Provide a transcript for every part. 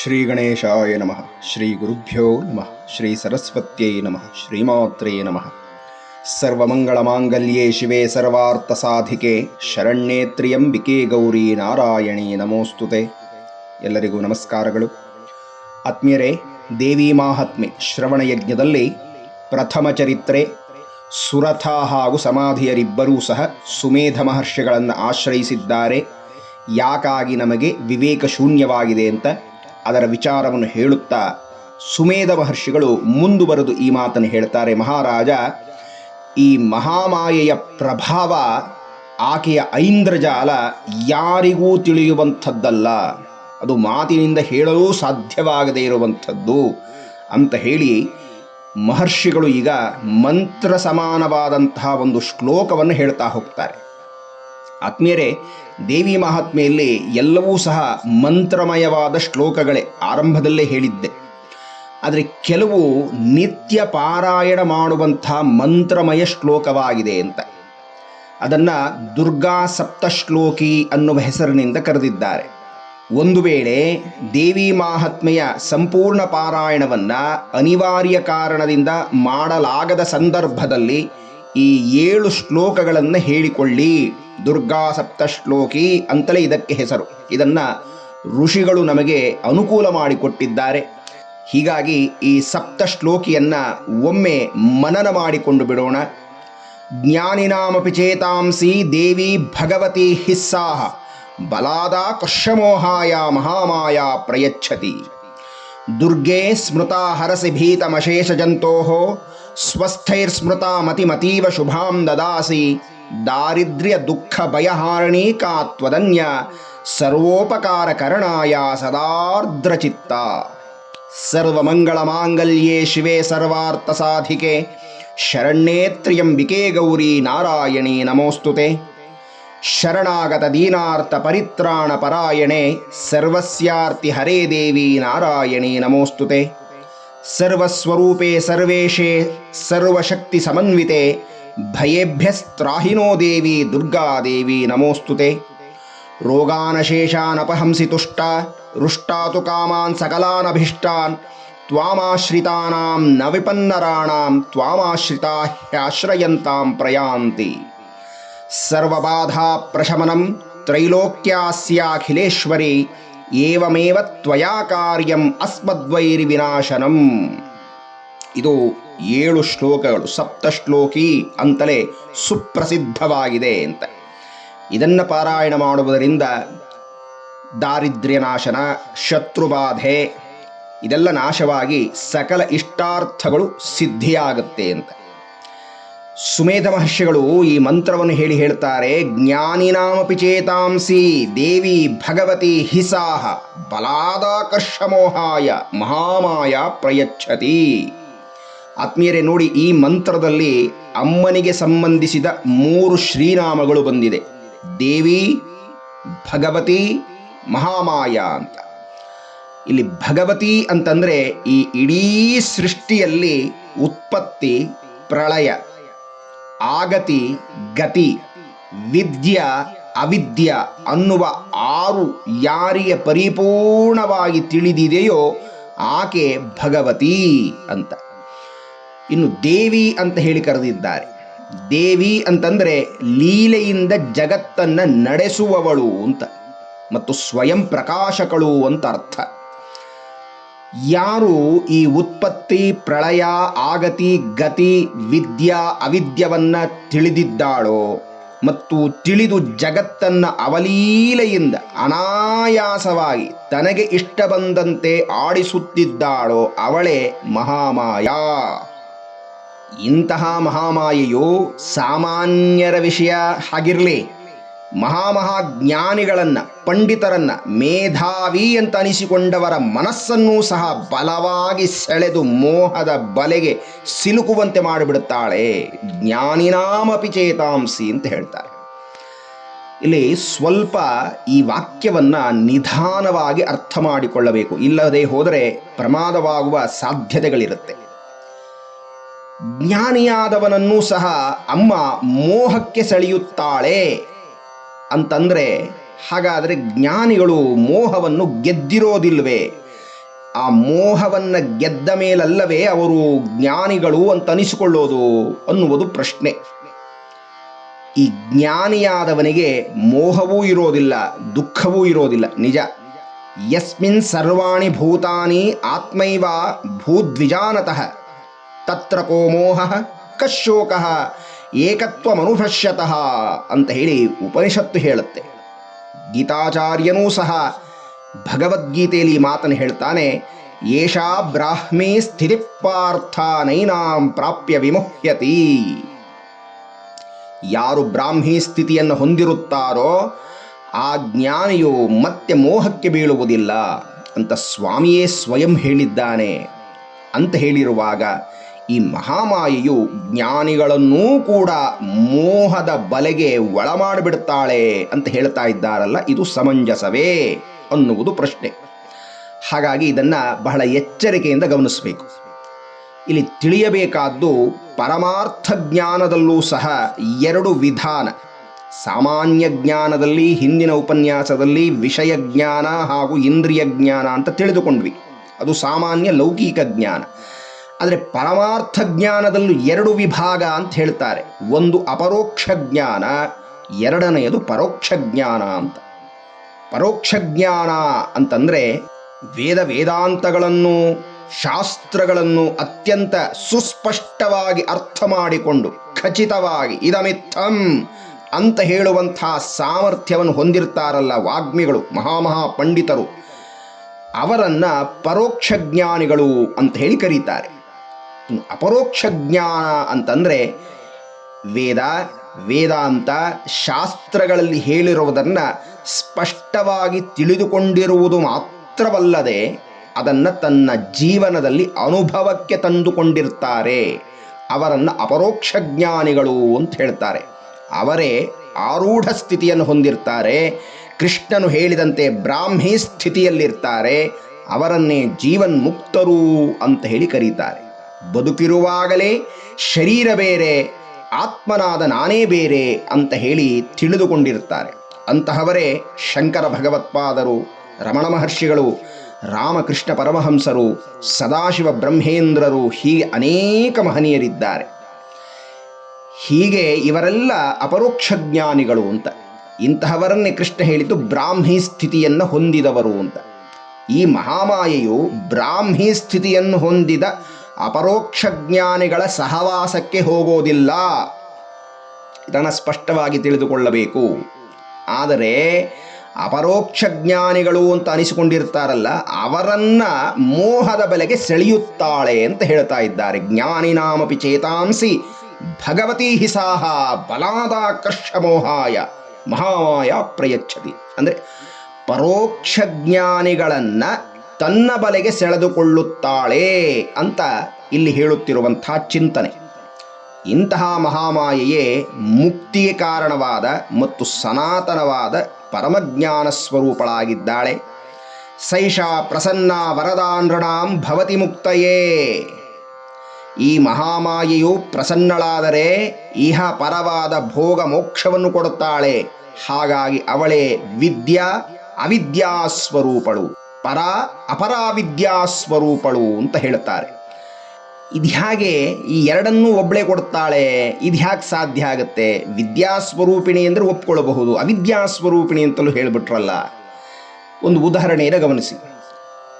ಶ್ರೀ ಗಣೇಶಾಯ ನಮಃ ಶ್ರೀ ಗುರುಭ್ಯೋ ನಮಃ ಶ್ರೀ ಸರಸ್ವತ್ಯೈ ನಮಃ ಶ್ರೀಮಾತ್ರೇ ನಮಃ ಸರ್ವಮಂಗಳಮಾಂಗಲ್ಯೇ ಶಿವೆ ಸರ್ವಾರ್ಥಸಾಧಿಕೆ ಶರಣ್ಯೇ ತ್ರಿಯಂಬಿಕೆ ಗೌರಿ ನಾರಾಯಣಿ ನಮೋಸ್ತುತೆ ಎಲ್ಲರಿಗೂ ನಮಸ್ಕಾರಗಳು. ಆತ್ಮೀಯರೇ, ದೇವಿ ಮಾಹಾತ್ಮೆ ಶ್ರವಣ ಯಜ್ಞದಲ್ಲಿ ಪ್ರಥಮ ಚರಿತ್ರೆ ಸುರಥ ಹಾಗೂ ಸಮಾಧಿಯರಿಬ್ಬರೂ ಸಹ ಸುಮೇಧ ಮಹರ್ಷಿಗಳನ್ನು ಆಶ್ರಯಿಸಿದ್ದಾರೆ. ಯಾಕಾಗಿ ನಮಗೆ ವಿವೇಕ ಶೂನ್ಯವಾಗಿದೆ ಅಂತ ಅದರ ವಿಚಾರವನ್ನು ಹೇಳುತ್ತಾ ಸುಮೇಧ ಮಹರ್ಷಿಗಳು ಮುಂದುವರೆದು ಈ ಮಾತನ್ನು ಹೇಳ್ತಾರೆ ಮಹಾರಾಜ, ಈ ಮಹಾಮಾಯೆಯ ಪ್ರಭಾವ ಆಕೆಯ ಐಂದ್ರಜಾಲ ಯಾರಿಗೂ ತಿಳಿಯುವಂಥದ್ದಲ್ಲ. ಅದು ಮಾತಿನಿಂದ ಹೇಳಲು ಸಾಧ್ಯವಾಗದೇ ಇರುವಂಥದ್ದು ಅಂತ ಹೇಳಿ ಮಹರ್ಷಿಗಳು ಈಗ ಮಂತ್ರ ಸಮಾನವಾದಂತಹ ಒಂದು ಶ್ಲೋಕವನ್ನು ಹೇಳ್ತಾ ಹೋಗ್ತಾರೆ. ಆತ್ಮೀಯರೇ, ದೇವಿ ಮಹಾತ್ಮೆಯಲ್ಲಿ ಎಲ್ಲವೂ ಸಹ ಮಂತ್ರಮಯವಾದ ಶ್ಲೋಕಗಳೇ ಆರಂಭದಲ್ಲೇ ಹೇಳಿದ್ದೆ. ಆದರೆ ಕೆಲವು ನಿತ್ಯ ಪಾರಾಯಣ ಮಾಡುವಂಥ ಮಂತ್ರಮಯ ಶ್ಲೋಕವಾಗಿದೆ ಅಂತ. ಅದನ್ನು ದುರ್ಗಾ ಸಪ್ತಶ್ಲೋಕಿ ಅನ್ನುವ ಹೆಸರಿನಿಂದ ಕರೆದಿದ್ದಾರೆ. ಒಂದು ವೇಳೆ ದೇವಿ ಮಾಹಾತ್ಮೆಯ ಸಂಪೂರ್ಣ ಪಾರಾಯಣವನ್ನು ಅನಿವಾರ್ಯ ಕಾರಣದಿಂದ ಮಾಡಲಾಗದ ಸಂದರ್ಭದಲ್ಲಿ ಈ ಏಳು ಶ್ಲೋಕಗಳನ್ನು ಹೇಳಿಕೊಳ್ಳಿ. ದುರ್ಗಾ ಸಪ್ತಶ್ಲೋಕಿ ಅಂತಲೇ ಇದಕ್ಕೆ ಹೆಸರು. ಇದನ್ನು ಋಷಿಗಳು ನಮಗೆ ಅನುಕೂಲ ಮಾಡಿಕೊಟ್ಟಿದ್ದಾರೆ. ಹೀಗಾಗಿ ಈ ಸಪ್ತಶ್ಲೋಕಿಯನ್ನು ಒಮ್ಮೆ ಮನನ ಮಾಡಿಕೊಂಡು ಬಿಡೋಣ. ಜ್ಞಾನಿನಾಮಪಿ ಚೇತಾಂಸಿ ದೇವಿ ಭಗವತಿ ಹಿಸ್ಸಾಹ ಬಲಾದ ಕರ್ಷಮೋಹಾಯ ಮಹಾಮಾಯ ಪ್ರಯಚ್ಛತಿ. ದುರ್ಗೆ ಸ್ಮೃತಾ ಹರಸಿ ಭೀತಮಶೇಷಜಂತೋ ಸ್ವಸ್ಥೈರ್ಸ್ಮೃತಾ ಮತಿಮತೀವ ಶುಭಾಂ ದದಾಸಿ. ದಾರಿದ್ರ್ಯ ದುಃಖ ಭಯಹಾರಣೀಕಾತ್ವದನ್ಯ ಸರ್ವೋಪಕಾರ ಕರಣಾಯ ಸದಾರ್ದ್ರಚಿತ್ತ. ಸರ್ವಮಂಗಳಮಾಂಗಲ್ಯೇ ಶಿವೆ ಸರ್ವಾರ್ಥಸಾಧಿಕೆ. ಶರಣ್ಯೇ ತ್ರ್ಯಂಬಿಕೆ ಗೌರಿ ನಾರಾಯಣಿ ನಮೋಸ್ತುತೆ. ಶರಣಾಗತ ದೀನಾರ್ಥ ಪರಿತ್ರಾಣ ಪರಾಯಣೆ. ಸರ್ವಸ್ಯಾರ್ತಿ ಹರೇ ದೇವಿ ನಾರಾಯಣಿ ನಮೋಸ್ತುತೆ. ಸರ್ವಸ್ವರೂಪೇ ಸರ್ವೇಶೇ ಸರ್ವಶಕ್ತಿ ಸಮನ್ವಿತೆ. भयेभ्यस्त्राहिनो देवी, दुर्गा देवी नमोस्तुते रोगानशेषानपहंसि तुष्टा, रुष्टा तु कामान् सकलानभीष्टान्, त्वामाश्रितानां न विपन्नराणां त्वामाश्रिता ह्याश्रयन्तां प्रयान्ति। सर्वबाधाप्रशमनं त्रैलोक्यास्याखिलेश्वरी, एवमेव त्वया कार्यम् अस्मद्वैर्विनाशनम्। ಇದು ಏಳು ಶ್ಲೋಕಗಳು, ಸಪ್ತ ಶ್ಲೋಕಿ ಅಂತಲೇ ಸುಪ್ರಸಿದ್ಧವಾಗಿದೆ ಅಂತ. ಇದನ್ನು ಪಾರಾಯಣ ಮಾಡುವುದರಿಂದ ದಾರಿದ್ರ್ಯ ನಾಶನ, ಶತ್ರುಬಾಧೆ, ಇದೆಲ್ಲ ನಾಶವಾಗಿ ಸಕಲ ಇಷ್ಟಾರ್ಥಗಳು ಸಿದ್ಧಿಯಾಗುತ್ತೆ ಅಂತ. ಸುಮೇಧ ಮಹರ್ಷಿಗಳು ಈ ಮಂತ್ರವನ್ನು ಹೇಳಿ ಹೇಳ್ತಾರೆ ಜ್ಞಾನಿನಾಮಪಿ ಚೇತಾಂಸಿ, ದೇವಿ ಭಗವತಿ ಹಿಸಾಹ, ಬಲಾದಾಕರ್ಷಮೋಹಾಯ, ಮಹಾಮಾಯ ಪ್ರಯಚ್ಛತಿ. ಆತ್ಮೀಯರೇ, ನೋಡಿ, ಈ ಮಂತ್ರದಲ್ಲಿ ಅಮ್ಮನಿಗೆ ಸಂಬಂಧಿಸಿದ ಮೂರು ಶ್ರೀನಾಮಗಳು ಬಂದಿದೆ. ದೇವಿ, ಭಗವತಿ, ಮಹಾಮಾಯ ಅಂತ. ಇಲ್ಲಿ ಭಗವತಿ ಅಂತಂದರೆ ಈ ಇಡೀ ಸೃಷ್ಟಿಯಲ್ಲಿ ಉತ್ಪತ್ತಿ, ಪ್ರಳಯ, ಆಗತಿ, ಗತಿ, ವಿದ್ಯ, ಅವಿದ್ಯ ಅನ್ನುವ ಆರು ಯಾರಿಗೆ ಪರಿಪೂರ್ಣವಾಗಿ ತಿಳಿದಿದೆಯೋ ಆಕೆ ಭಗವತಿ ಅಂತ. ಇನ್ನು ದೇವಿ ಅಂತ ಹೇಳಿ ಕರೆದಿದ್ದಾರೆ. ದೇವಿ ಅಂತಂದರೆ ಲೀಲೆಯಿಂದ ಜಗತ್ತನ್ನು ನಡೆಸುವವಳು ಅಂತ. ಮತ್ತು ಸ್ವಯಂ ಪ್ರಕಾಶಕಳು ಅಂತ ಅರ್ಥ. ಯಾರು ಈ ಉತ್ಪತ್ತಿ, ಪ್ರಳಯ, ಆಗತಿ, ಗತಿ, ವಿದ್ಯಾ, ಅವಿದ್ಯವನ್ನು ತಿಳಿದಿದ್ದಾಳೋ ಮತ್ತು ತಿಳಿದು ಜಗತ್ತನ್ನು ಅವಲೀಲೆಯಿಂದ ಅನಾಯಾಸವಾಗಿ ತನಗೆ ಇಷ್ಟ ಬಂದಂತೆ ಆಡಿಸುತ್ತಿದ್ದಾಳೋ ಅವಳೇ ಮಹಾಮಾಯ. ಇಂತಹ ಮಹಾಮಾಯೆಯು ಸಾಮಾನ್ಯರ ವಿಷಯ ಹಾಗಿರಲಿ. ಮಹಾಮಹಾಜ್ಞಾನಿಗಳನ್ನು, ಪಂಡಿತರನ್ನ, ಮೇಧಾವಿ ಅಂತ ಅನಿಸಿಕೊಂಡವರ ಮನಸ್ಸನ್ನೂ ಸಹ ಬಲವಾಗಿ ಸೆಳೆದು ಮೋಹದ ಬಲೆಗೆ ಸಿಲುಕುವಂತೆ ಮಾಡಿಬಿಡುತ್ತಾಳೆ. ಜ್ಞಾನಿನಾಮಪಿ ಚೇತಾಂಸಿ ಅಂತ ಹೇಳ್ತಾರೆ. ಇಲ್ಲಿ ಸ್ವಲ್ಪ ಈ ವಾಕ್ಯವನ್ನ ನಿಧಾನವಾಗಿ ಅರ್ಥ ಮಾಡಿಕೊಳ್ಳಬೇಕು. ಇಲ್ಲದೆ ಹೋದರೆ ಪ್ರಮಾದವಾಗುವ ಸಾಧ್ಯತೆಗಳಿರುತ್ತೆ. ಜ್ಞಾನಿಯಾದವನನ್ನೂ ಸಹ ಅಮ್ಮ ಮೋಹಕ್ಕೆ ಸೆಳೆಯುತ್ತಾಳೆ. ಅಂತಂದರೆ, ಹಾಗಾದರೆ ಜ್ಞಾನಿಗಳು ಮೋಹವನ್ನು ಗೆದ್ದಿರೋದಿಲ್ವೇ? ಆ ಮೋಹವನ್ನು ಗೆದ್ದ ಮೇಲಲ್ಲವೇ ಅವರು ಜ್ಞಾನಿಗಳು ಅಂತ ಅನಿಸಿಕೊಳ್ಳೋದು ಅನ್ನುವುದು ಪ್ರಶ್ನೆ. ಈ ಜ್ಞಾನಿಯಾದವನಿಗೆ ಮೋಹವೂ ಇರೋದಿಲ್ಲ, ದುಃಖವೂ ಇರೋದಿಲ್ಲ, ನಿಜ. ಯಸ್ಮಿನ್ ಸರ್ವಾಣಿ ಭೂತಾನಿ ಆತ್ಮೈವ ಭೂದ್ವಿಜಾನತಃ. ತತ್ರ ಕೋ ಮೋಹ ಕಶೋಕ ಏಕತ್ವಮನುಭಶ್ಯತಃ ಅಂತ ಹೇಳಿ ಉಪನಿಷತ್ತು ಹೇಳುತ್ತೆ. ಗೀತಾಚಾರ್ಯನೂ ಸಹ ಭಗವದ್ಗೀತೆಯಲ್ಲಿ ಮಾತನ್ನು ಹೇಳ್ತಾನೆ, ಏಷಾ ಬ್ರಾಹ್ಮೀ ಸ್ಥಿತಿಪಾರ್ಥ ನೈನಾಂ ಪ್ರಾಪ್ಯ ವಿಮುಹ್ಯತಿ. ಯಾರು ಬ್ರಾಹ್ಮಿ ಸ್ಥಿತಿಯನ್ನು ಹೊಂದಿರುತ್ತಾರೋ ಆ ಜ್ಞಾನಿಯು ಮತ್ತೆ ಮೋಹಕ್ಕೆ ಬೀಳುವುದಿಲ್ಲ ಅಂತ ಸ್ವಾಮಿಯೇ ಸ್ವಯಂ ಹೇಳಿದ್ದಾನೆ ಅಂತ ಹೇಳಿರುವಾಗ ಈ ಮಹಾಮಾಯೆಯು ಜ್ಞಾನಿಗಳನ್ನೂ ಕೂಡ ಮೋಹದ ಬಲೆಗೆ ಒಳಮಾಡಿಬಿಡ್ತಾಳೆ ಅಂತ ಹೇಳ್ತಾ ಇದ್ದಾರಲ್ಲ, ಇದು ಸಮಂಜಸವೇ ಅನ್ನುವುದು ಪ್ರಶ್ನೆ. ಹಾಗಾಗಿ ಇದನ್ನು ಬಹಳ ಎಚ್ಚರಿಕೆಯಿಂದ ಗಮನಿಸಬೇಕು. ಇಲ್ಲಿ ತಿಳಿಯಬೇಕಾದ್ದು ಪರಮಾರ್ಥ ಜ್ಞಾನದಲ್ಲೂ ಸಹ ಎರಡು ವಿಧಾನ. ಸಾಮಾನ್ಯ ಜ್ಞಾನದಲ್ಲಿ, ಹಿಂದಿನ ಉಪನ್ಯಾಸದಲ್ಲಿ ವಿಷಯ ಜ್ಞಾನ ಹಾಗೂ ಇಂದ್ರಿಯ ಜ್ಞಾನ ಅಂತ ತಿಳಿದುಕೊಂಡ್ವಿ. ಅದು ಸಾಮಾನ್ಯ ಲೌಕಿಕ ಜ್ಞಾನ. ಆದರೆ ಪರಮಾರ್ಥ ಜ್ಞಾನದಲ್ಲೂ ಎರಡು ವಿಭಾಗ ಅಂತ ಹೇಳ್ತಾರೆ. ಒಂದು ಅಪರೋಕ್ಷ ಜ್ಞಾನ ಎರಡನೆಯದು ಪರೋಕ್ಷ ಜ್ಞಾನ ಅಂತ. ಪರೋಕ್ಷ ಜ್ಞಾನ ಅಂತಂದರೆ ವೇದ ವೇದಾಂತಗಳನ್ನು, ಶಾಸ್ತ್ರಗಳನ್ನು ಅತ್ಯಂತ ಸುಸ್ಪಷ್ಟವಾಗಿ ಅರ್ಥ ಮಾಡಿಕೊಂಡು ಖಚಿತವಾಗಿ ಇದಮಿತ್ತಂ ಅಂತ ಹೇಳುವಂತಹ ಸಾಮರ್ಥ್ಯವನ್ನು ಹೊಂದಿರ್ತಾರಲ್ಲ ವಾಗ್ಮಿಗಳು ಮಹಾಮಹಾ ಪಂಡಿತರು ಅವರನ್ನು ಪರೋಕ್ಷ ಜ್ಞಾನಿಗಳು ಅಂತ ಹೇಳಿ ಕರೀತಾರೆ. ಅಪರೋಕ್ಷ ಜ್ಞಾನ ಅಂತಂದರೆ ವೇದ, ವೇದಾಂತ ಶಾಸ್ತ್ರಗಳಲ್ಲಿ ಹೇಳಿರುವುದನ್ನು ಸ್ಪಷ್ಟವಾಗಿ ತಿಳಿದುಕೊಂಡಿರುವುದು ಮಾತ್ರವಲ್ಲದೆ ಅದನ್ನು ತನ್ನ ಜೀವನದಲ್ಲಿ ಅನುಭವಕ್ಕೆ ತಂದುಕೊಂಡಿರ್ತಾರೆ. ಅವರನ್ನು ಅಪರೋಕ್ಷ ಜ್ಞಾನಿಗಳು ಅಂತ ಹೇಳ್ತಾರೆ. ಅವರೇ ಆರೂಢ ಸ್ಥಿತಿಯನ್ನು ಹೊಂದಿರ್ತಾರೆ. ಕೃಷ್ಣನು ಹೇಳಿದಂತೆ ಬ್ರಾಹ್ಮಿ ಸ್ಥಿತಿಯಲ್ಲಿರ್ತಾರೆ. ಅವರನ್ನೇ ಜೀವನ್ ಮುಕ್ತರು ಅಂತ ಹೇಳಿ ಕರೀತಾರೆ. ಬದುಕಿರುವಾಗಲೇ ಶರೀರ ಬೇರೆ, ಆತ್ಮನಾದ ನಾನೇ ಬೇರೆ ಅಂತ ಹೇಳಿ ತಿಳಿದುಕೊಂಡಿರ್ತಾರೆ ಅಂತಹವರೇ ಶಂಕರ ಭಗವತ್ಪಾದರು, ರಮಣ ಮಹರ್ಷಿಗಳು, ರಾಮಕೃಷ್ಣ ಪರಮಹಂಸರು, ಸದಾಶಿವ ಬ್ರಹ್ಮೇಂದ್ರರು, ಹೀಗೆ ಅನೇಕ ಮಹನೀಯರಿದ್ದಾರೆ. ಹೀಗೆ ಇವರೆಲ್ಲ ಅಪರೋಕ್ಷ ಜ್ಞಾನಿಗಳು ಅಂತ. ಇಂತಹವರನ್ನೇ ಕೃಷ್ಣ ಹೇಳಿದ್ದು ಬ್ರಾಹ್ಮಿ ಸ್ಥಿತಿಯನ್ನು ಹೊಂದಿದವರು ಅಂತ. ಈ ಮಹಾಮಾಯೆಯು ಬ್ರಾಹ್ಮಿ ಸ್ಥಿತಿಯನ್ನು ಹೊಂದಿದ ಅಪರೋಕ್ಷ ಜ್ಞಾನಿಗಳ ಸಹವಾಸಕ್ಕೆ ಹೋಗೋದಿಲ್ಲ. ಇದನ್ನು ಸ್ಪಷ್ಟವಾಗಿ ತಿಳಿದುಕೊಳ್ಳಬೇಕು. ಆದರೆ ಅಪರೋಕ್ಷ ಜ್ಞಾನಿಗಳು ಅಂತ ಅನಿಸಿಕೊಂಡಿರ್ತಾರಲ್ಲ, ಅವರನ್ನ ಮೋಹದ ಬೆಲೆಗೆ ಸೆಳೆಯುತ್ತಾಳೆ ಅಂತ ಹೇಳ್ತಾ ಇದ್ದಾರೆ. ಜ್ಞಾನಿನಾಮಪಿ ಚೇತಾಂಸಿ ಭಗವತಿ ಹಿಸಾಹ ಬಲಾದಾಕರ್ಷ ಮೋಹಾಯ ಮಹಾಮಾಯ ಪ್ರಯಚ್ಛತಿ. ಅಂದರೆ ಪರೋಕ್ಷ ಜ್ಞಾನಿಗಳನ್ನ ತನ್ನ ಬಲೆಗೆ ಸೆಳೆದುಕೊಳ್ಳುತ್ತಾಳೆ ಅಂತ ಇಲ್ಲಿ ಹೇಳುತ್ತಿರುವಂಥ ಚಿಂತನೆ. ಇಂತಹ ಮಹಾಮಾಯೆಯೇ ಮುಕ್ತಿಗೆ ಕಾರಣವಾದ ಮತ್ತು ಸನಾತನವಾದ ಪರಮಜ್ಞಾನ ಸ್ವರೂಪಳಾಗಿದ್ದಾಳೆ. ಸೈಷಾ ಪ್ರಸನ್ನ ವರದಾನೃಣಾಂ ಭವತಿ ಮುಕ್ತಯೇ. ಈ ಮಹಾಮಾಯೆಯು ಪ್ರಸನ್ನಳಾದರೆ ಇಹ ಪರವಾದ ಭೋಗ ಮೋಕ್ಷವನ್ನು ಕೊಡುತ್ತಾಳೆ. ಹಾಗಾಗಿ ಅವಳೇ ವಿದ್ಯಾ, ಅವಿದ್ಯಾ ಸ್ವರೂಪಳು. ಪರ ಅಪರಾವಿದ್ಯಾ ಸ್ವರೂಪಳು ಅಂತ ಹೇಳ್ತಾರೆ ಇದು ಹೇಗೆ ಈ ಎರಡನ್ನೂ ಒಬ್ಬಳೇ ಕೊಡ್ತಾಳೆ ಇದು ಹ್ಯಾಕೆ ಸಾಧ್ಯ ಆಗುತ್ತೆ? ವಿದ್ಯಾಸ್ವರೂಪಿಣಿ ಅಂದರೆ ಒಪ್ಕೊಳ್ಳಬಹುದು ಅವಿದ್ಯಾಸ್ವರೂಪಿಣಿ ಅಂತಲೂ ಹೇಳಿಬಿಟ್ರಲ್ಲ. ಒಂದು ಉದಾಹರಣೆಯನ್ನು ಗಮನಿಸಿ.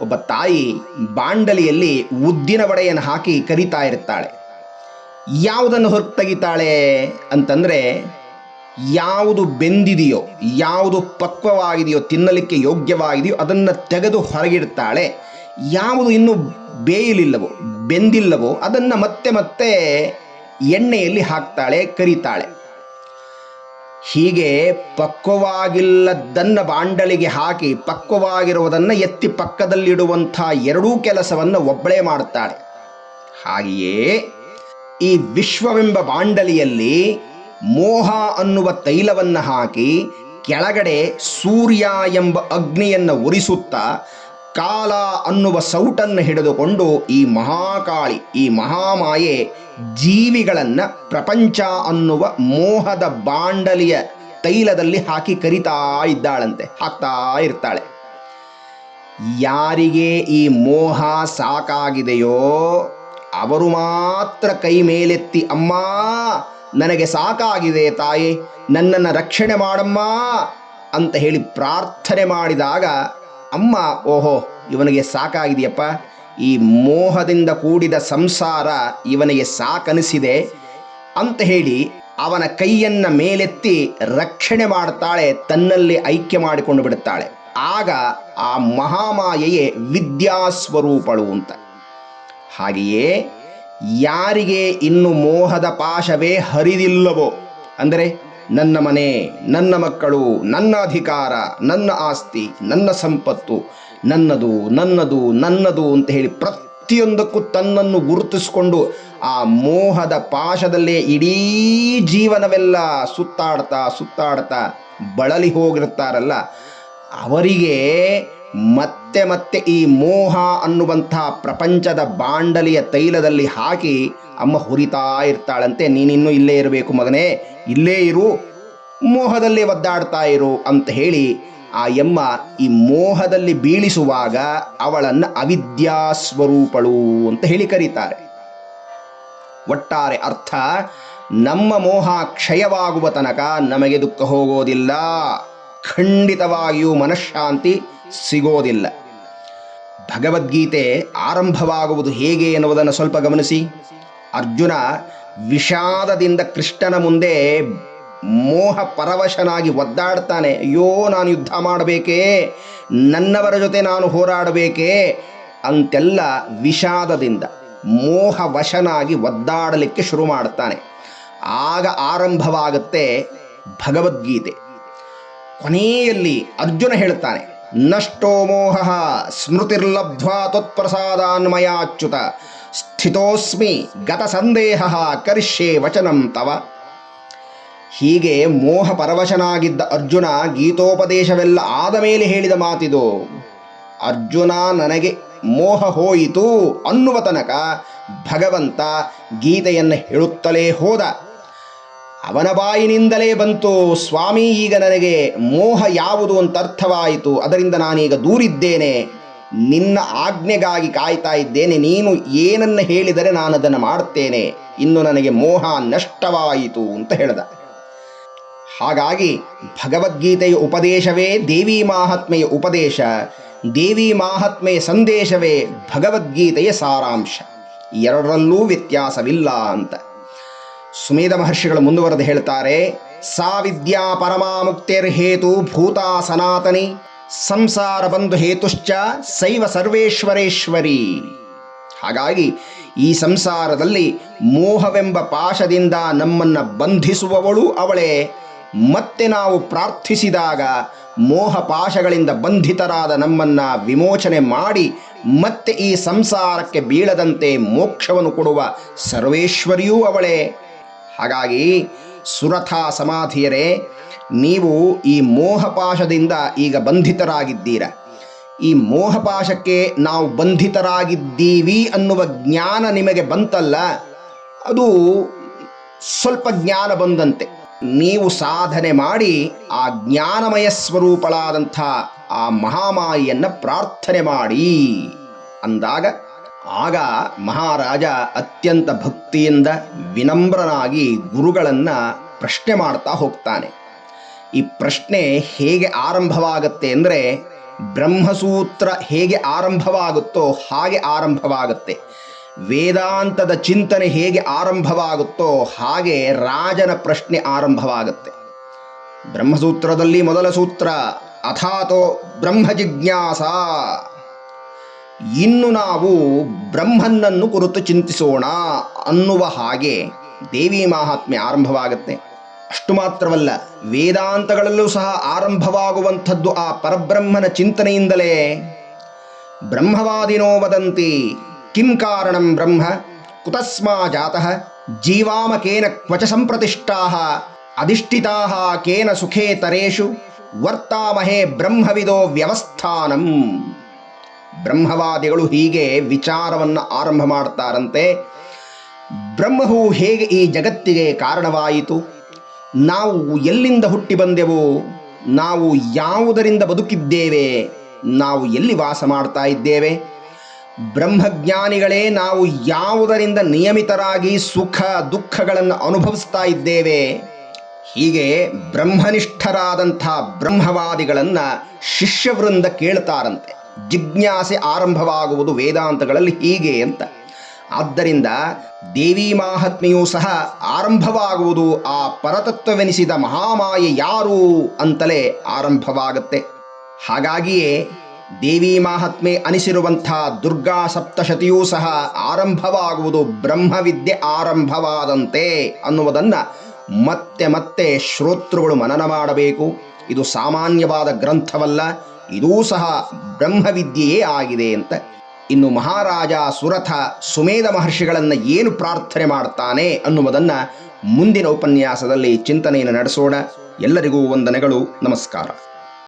ಒಬ್ಬ ತಾಯಿ ಬಾಂಡಲಿಯಲ್ಲಿ ಉದ್ದಿನ ವಡೆಯನ್ನು ಹಾಕಿ ಕರಿತಾ ಇರ್ತಾಳೆ. ಯಾವುದನ್ನು ಹೊರಗೆ ತೆಗಿತಾಳೆ ಅಂತಂದರೆ ಯಾವುದು ಬೆಂದಿದೆಯೋ, ಯಾವುದು ಪಕ್ವವಾಗಿದೆಯೋ, ತಿನ್ನಲಿಕ್ಕೆ ಯೋಗ್ಯವಾಗಿದೆಯೋ, ಅದನ್ನು ತೆಗೆದು ಹೊರಗಿಡ್ತಾಳೆ. ಯಾವುದು ಇನ್ನೂ ಬೇಯಲಿಲ್ಲವೋ, ಬೆಂದಿಲ್ಲವೋ, ಅದನ್ನು ಮತ್ತೆ ಮತ್ತೆ ಎಣ್ಣೆಯಲ್ಲಿ ಹಾಕ್ತಾಳೆ, ಕರಿತಾಳೆ. ಹೀಗೆ ಪಕ್ವವಾಗಿಲ್ಲದನ್ನು ಬಾಂಡಲಿಗೆ ಹಾಕಿ, ಪಕ್ವವಾಗಿರುವುದನ್ನು ಎತ್ತಿ ಪಕ್ಕದಲ್ಲಿಡುವಂಥ ಎರಡೂ ಕೆಲಸವನ್ನು ಒಬ್ಬಳೇ ಮಾಡುತ್ತಾಳೆ ಹಾಗೆಯೇ ಈ ವಿಶ್ವವೆಂಬ ಬಾಂಡಲಿಯಲ್ಲಿ ಮೋಹ ಅನ್ನುವ ತೈಲವನ್ನು ಹಾಕಿ ಕೆಳಗಡೆ ಸೂರ್ಯ ಎಂಬ ಅಗ್ನಿಯನ್ನು ಉರಿಸುತ್ತಾ ಕಾಲ ಅನ್ನುವ ಸೌಟನ್ನು ಹಿಡಿದುಕೊಂಡು ಈ ಮಹಾಕಾಳಿ, ಈ ಮಹಾಮಾಯೆ ಜೀವಿಗಳನ್ನು ಪ್ರಪಂಚ ಅನ್ನುವ ಮೋಹದ ಬಾಂಡಲಿಯ ತೈಲದಲ್ಲಿ ಹಾಕಿ ಕರಿತಾ ಇದ್ದಾಳಂತೆ, ಹಾಕ್ತಾ ಇರ್ತಾಳೆ. ಯಾರಿಗೆ ಈ ಮೋಹ ಸಾಕಾಗಿದೆಯೋ ಅವರು ಮಾತ್ರ ಕೈ ಮೇಲೆತ್ತಿ, ಅಮ್ಮ ನನಗೆ ಸಾಕಾಗಿದೆ ತಾಯಿ, ನನ್ನನ್ನು ರಕ್ಷಣೆ ಮಾಡಮ್ಮ ಅಂತ ಹೇಳಿ ಪ್ರಾರ್ಥನೆ ಮಾಡಿದಾಗ, ಅಮ್ಮ, ಓಹೋ, ಇವನಿಗೆ ಸಾಕಾಗಿದೆಯಪ್ಪ. ಈ ಮೋಹದಿಂದ ಕೂಡಿದ ಸಂಸಾರ ಇವನಿಗೆ ಸಾಕನಿಸಿದೆ ಅಂತ ಹೇಳಿ ಅವನ ಕೈಯನ್ನ ಮೇಲೆತ್ತಿ ರಕ್ಷಣೆ ಮಾಡ್ತಾಳೆ, ತನ್ನಲ್ಲಿ ಐಕ್ಯ ಮಾಡಿಕೊಂಡು ಬಿಡುತ್ತಾಳೆ. ಆಗ ಆ ಮಹಾಮಾಯೆಯೇ ವಿದ್ಯಾಸ್ವರೂಪಳು ಅಂತ. ಹಾಗೆಯೇ ಯಾರಿಗೆ ಇನ್ನು ಮೋಹದ ಪಾಶವೇ ಹರಿದಿಲ್ಲವೋ? ಅಂದರೆ ನನ್ನ ಮನೆ, ನನ್ನ ಮಕ್ಕಳು, ನನ್ನ ಅಧಿಕಾರ, ನನ್ನ ಆಸ್ತಿ, ನನ್ನ ಸಂಪತ್ತು, ನನ್ನದು ನನ್ನದು ನನ್ನದು ಅಂತ ಹೇಳಿ ಪ್ರತಿಯೊಂದಕ್ಕೂ ತನ್ನನ್ನು ಗುರುತಿಸಿಕೊಂಡು ಆ ಮೋಹದ ಪಾಶದಲ್ಲೇ ಇಡೀ ಜೀವನವೆಲ್ಲ ಸುತ್ತಾಡ್ತಾ ಸುತ್ತಾಡ್ತಾ ಬಳಲಿ ಹೋಗಿರ್ತಾರಲ್ಲ ಅವರಿಗೆ ಮತ್ತೆ ಮತ್ತೆ ಈ ಮೋಹ ಅನ್ನುವಂಥ ಪ್ರಪಂಚದ ಬಾಂಡಲಿಯ ತೈಲದಲ್ಲಿ ಹಾಕಿ ಅಮ್ಮ ಹುರಿತಾ ಇರ್ತಾಳಂತೆ, ನೀನಿನ್ನೂ ಇಲ್ಲೇ ಇರಬೇಕು ಮಗನೇ, ಇಲ್ಲೇ ಇರು, ಮೋಹದಲ್ಲಿ ಒದ್ದಾಡ್ತಾ ಇರು ಅಂತ ಹೇಳಿ ಆ ಎಮ್ಮ ಈ ಮೋಹದಲ್ಲಿ ಬೀಳಿಸುವಾಗ ಅವಳನ್ನು ಅವಿದ್ಯಾ ಸ್ವರೂಪಳು ಅಂತ ಹೇಳಿ ಕರೀತಾರೆ. ಒಟ್ಟಾರೆ ಅರ್ಥ, ನಮ್ಮ ಮೋಹ ಕ್ಷಯವಾಗುವ ತನಕ ನಮಗೆ ದುಃಖ ಹೋಗೋದಿಲ್ಲ. ಖಂಡಿತವಾಗಿಯೂ ಮನಃಶಾಂತಿ ಸಿಗೋದಿಲ್ಲ. ಭಗವದ್ಗೀತೆ ಆರಂಭವಾಗುವುದು ಹೇಗೆ ಎನ್ನುವುದನ್ನು ಸ್ವಲ್ಪ ಗಮನಿಸಿ. ಅರ್ಜುನ ವಿಷಾದದಿಂದ ಕೃಷ್ಣನ ಮುಂದೆ ಮೋಹ ಪರವಶನಾಗಿ ಒದ್ದಾಡ್ತಾನೆ. ಅಯ್ಯೋ, ನಾನು ಯುದ್ಧ ಮಾಡಬೇಕೇ? ನನ್ನವರ ಜೊತೆ ನಾನು ಹೋರಾಡಬೇಕೇ? ಅಂತೆಲ್ಲ ವಿಷಾದದಿಂದ ಮೋಹವಶನಾಗಿ ಒದ್ದಾಡಲಿಕ್ಕೆ ಶುರು ಮಾಡುತ್ತಾನೆ ಆಗ ಆರಂಭವಾಗುತ್ತೆ ಭಗವದ್ಗೀತೆ. ಕೊನೆಯಲ್ಲಿ ಅರ್ಜುನ ಹೇಳ್ತಾನೆ ನಷ್ಟೋ ಮೋಹ, ಸ್ಮೃತಿರ್ಲಬ್ಧ್ವಾ ತತ್ಪ್ರಸಾದಾನ್ಮಯಾಚ್ಯುತ, ಸ್ಥಿತೋಸ್ಮಿ ಗತ ಸಂದೇಹ ಕರಿಷ್ಯೆ ವಚನಂ ತವ. ಹೀಗೆ ಮೋಹ ಪರವಶನಾಗಿದ್ದ ಅರ್ಜುನ ಗೀತೋಪದೇಶವೆಲ್ಲ ಆದ ಮೇಲೆ ಹೇಳಿದ ಮಾತಿದು, ಅರ್ಜುನ, ನನಗೆ ಮೋಹ ಹೋಯಿತು ಅನ್ನುವ ತನಕ ಭಗವಂತ ಗೀತೆಯನ್ನು ಹೇಳುತ್ತಲೇ ಹೋದ. ಅವನ ಬಾಯಿನಿಂದಲೇ ಬಂತು, ಸ್ವಾಮಿ, ಈಗ ನನಗೆ ಮೋಹ ಯಾವುದು ಅಂತ ಅರ್ಥವಾಯಿತು. ಅದರಿಂದ ನಾನೀಗ ದೂರಿದ್ದೇನೆ. ನಿನ್ನ ಆಜ್ಞೆಗಾಗಿ ಕಾಯ್ತಾ ಇದ್ದೇನೆ. ನೀನು ಏನನ್ನ ಹೇಳಿದರೆ ನಾನು ಅದನ್ನು ಮಾಡ್ತೇನೆ. ಇನ್ನು ನನಗೆ ಮೋಹ ನಷ್ಟವಾಯಿತು ಅಂತ ಹೇಳಿದ. ಹಾಗಾಗಿ ಭಗವದ್ಗೀತೆಯ ಉಪದೇಶವೇ ದೇವಿ ಮಾಹಾತ್ಮೆಯ ಉಪದೇಶ. ದೇವಿ ಮಾಹಾತ್ಮೆಯ ಸಂದೇಶವೇ ಭಗವದ್ಗೀತೆಯ ಸಾರಾಂಶ. ಎರಡರಲ್ಲೂ ವ್ಯತ್ಯಾಸವಿಲ್ಲ ಅಂತ. ಸುಮೇಧ ಮಹರ್ಷಿಗಳು ಮುಂದುವರೆದು ಹೇಳ್ತಾರೆ ಸಾ ವಿದ್ಯಾ ಪರಮಾಮುಕ್ತಿರ್ಹೇತು ಭೂತಾ ಸನಾತನಿ, ಸಂಸಾರ ಬಂಧು ಹೇತುಶ್ಚ ಸೈವ ಸರ್ವೇಶ್ವರೇಶ್ವರಿ. ಹಾಗಾಗಿ ಈ ಸಂಸಾರದಲ್ಲಿ ಮೋಹವೆಂಬ ಪಾಶದಿಂದ ನಮ್ಮನ್ನು ಬಂಧಿಸುವವಳು ಅವಳೇ. ಮತ್ತೆ ನಾವು ಪ್ರಾರ್ಥಿಸಿದಾಗ ಮೋಹ ಪಾಶಗಳಿಂದ ಬಂಧಿತರಾದ ನಮ್ಮನ್ನ ವಿಮೋಚನೆ ಮಾಡಿ ಮತ್ತೆ ಈ ಸಂಸಾರಕ್ಕೆ ಬೀಳದಂತೆ ಮೋಕ್ಷವನ್ನು ಕೊಡುವ ಸರ್ವೇಶ್ವರಿಯೂ ಅವಳೇ. ಹಾಗಾಗಿ ಸುರಥ ಸಮಾಧಿಯರೇ, ನೀವು ಈ ಮೋಹಪಾಶದಿಂದ ಈಗ ಬಂಧಿತರಾಗಿದ್ದೀರ. ಈ ಮೋಹಪಾಶಕ್ಕೆ ನಾವು ಬಂಧಿತರಾಗಿದ್ದೀವಿ ಅನ್ನುವ ಜ್ಞಾನ ನಿಮಗೆ ಬಂತಲ್ಲ, ಅದು ಸ್ವಲ್ಪ ಜ್ಞಾನ ಬಂದಂತೆ. ನೀವು ಸಾಧನೆ ಮಾಡಿ ಆ ಜ್ಞಾನಮಯ ಸ್ವರೂಪಳಾದಂಥ ಆ ಮಹಾಮಾಯಿಯನ್ನು ಪ್ರಾರ್ಥನೆ ಮಾಡಿ ಅಂದಾಗ ಆಗ ಮಹಾರಾಜ ಅತ್ಯಂತ ಭಕ್ತಿಯಿಂದ ವಿನಮ್ರನಾಗಿ ಗುರುಗಳನ್ನ ಪ್ರಶ್ನೆ ಮಾಡ್ತಾ ಹೋಗ್ತಾನೆ. ಈ ಪ್ರಶ್ನೆ ಹೇಗೆ ಆರಂಭವಾಗುತ್ತೆ ಅಂದರೆ ಬ್ರಹ್ಮಸೂತ್ರ ಹೇಗೆ ಆರಂಭವಾಗುತ್ತೋ ಹಾಗೆ ಆರಂಭವಾಗುತ್ತೆ. ವೇದಾಂತದ ಚಿಂತನೆ ಹೇಗೆ ಆರಂಭವಾಗುತ್ತೋ ಹಾಗೆ ರಾಜನ ಪ್ರಶ್ನೆ ಆರಂಭವಾಗುತ್ತೆ. ಬ್ರಹ್ಮಸೂತ್ರದಲ್ಲಿ ಮೊದಲ ಸೂತ್ರ ಅಥಾತೋ ಬ್ರಹ್ಮ ಜಿಜ್ಞಾಸ. ಇನ್ನು ನಾವು ಬ್ರಹ್ಮನನ್ನು ಕುರಿತು ಚಿಂತಿಸೋಣ ಅನ್ನುವ ಹಾಗೆ ದೇವಿ ಮಹಾತ್ಮೆ ಆರಂಭವಾಗುತ್ತೆ. ಅಷ್ಟು ಮಾತ್ರವಲ್ಲ, ವೇದಾಂತಗಳಲ್ಲೂ ಸಹ ಆರಂಭವಾಗುವಂಥದ್ದು ಆ ಪರಬ್ರಹ್ಮನ ಚಿಂತನೆಯಿಂದಲೇ. ಬ್ರಹ್ಮವಾದಿನೋ ವದಂತಿ, ಕಿಂ ಕಾರಣಂ ಬ್ರಹ್ಮ, ಕುತಸ್ಮಾ ಜಾತಃ, ಜೀವಾಮಕೇನ ಕ್ವಚ ಸಂಪ್ರತಿಷ್ಠಾ ಅಧಿಷ್ಠಿತಾ ಕೇನ ಸುಖೇ ತರೇಷು, ವರ್ತಾಮಹೇ ಬ್ರಹ್ಮವಿದೋ ವ್ಯವಸ್ಥಾನಂ. ಬ್ರಹ್ಮವಾದಿಗಳು ಹೀಗೆ ವಿಚಾರವನ್ನು ಆರಂಭ ಮಾಡ್ತಾರಂತೆ. ಬ್ರಹ್ಮವು ಹೇಗೆ ಈ ಜಗತ್ತಿಗೆ ಕಾರಣವಾಯಿತು? ನಾವು ಎಲ್ಲಿಂದ ಹುಟ್ಟಿ ಬಂದೆವು? ನಾವು ಯಾವುದರಿಂದ ಬದುಕಿದ್ದೇವೆ? ನಾವು ಎಲ್ಲಿ ವಾಸ ಮಾಡ್ತಾ ಇದ್ದೇವೆ? ಬ್ರಹ್ಮಜ್ಞಾನಿಗಳೇ, ನಾವು ಯಾವುದರಿಂದ ನಿಯಮಿತರಾಗಿ ಸುಖ ದುಃಖಗಳನ್ನು ಅನುಭವಿಸ್ತಾ ಇದ್ದೇವೆ? ಹೀಗೆ ಬ್ರಹ್ಮನಿಷ್ಠರಾದಂಥ ಬ್ರಹ್ಮವಾದಿಗಳನ್ನು ಶಿಷ್ಯವೃಂದ ಕೇಳ್ತಾರಂತೆ. ಜಿಜ್ಞಾಸೆ ಆರಂಭವಾಗುವುದು ವೇದಾಂತಗಳಲ್ಲಿ ಹೀಗೆ ಅಂತ. ಆದ್ದರಿಂದ ದೇವಿ ಮಾಹಾತ್ಮೆಯೂ ಸಹ ಆರಂಭವಾಗುವುದು ಆ ಪರತತ್ವವೆನಿಸಿದ ಮಹಾಮಾಯೆ ಯಾರು ಅಂತಲೇ ಆರಂಭವಾಗುತ್ತೆ. ಹಾಗಾಗಿಯೇ ದೇವಿ ಮಾಹಾತ್ಮೆ ಅನಿಸಿರುವಂಥ ದುರ್ಗಾ ಸಪ್ತಶತಿಯೂ ಸಹ ಆರಂಭವಾಗುವುದು ಬ್ರಹ್ಮವಿದ್ಯೆ ಆರಂಭವಾದಂತೆ ಅನ್ನುವುದನ್ನು ಮತ್ತೆ ಮತ್ತೆ ಶ್ರೋತೃಗಳು ಮನನ ಮಾಡಬೇಕು. ಇದು ಸಾಮಾನ್ಯವಾದ ಗ್ರಂಥವಲ್ಲ. ಇದೂ ಸಹ ಬ್ರಹ್ಮವಿದ್ಯೆಯೇ ಆಗಿದೆ ಅಂತ. ಇನ್ನು ಮಹಾರಾಜ ಸುರಥ ಸುಮೇಧ ಮಹರ್ಷಿಗಳನ್ನು ಏನು ಪ್ರಾರ್ಥನೆ ಮಾಡ್ತಾನೆ ಅನ್ನುವುದನ್ನು ಮುಂದಿನ ಉಪನ್ಯಾಸದಲ್ಲಿ ಚಿಂತನೆಯನ್ನು ನಡೆಸೋಣ. ಎಲ್ಲರಿಗೂ ವಂದನೆಗಳು, ನಮಸ್ಕಾರ.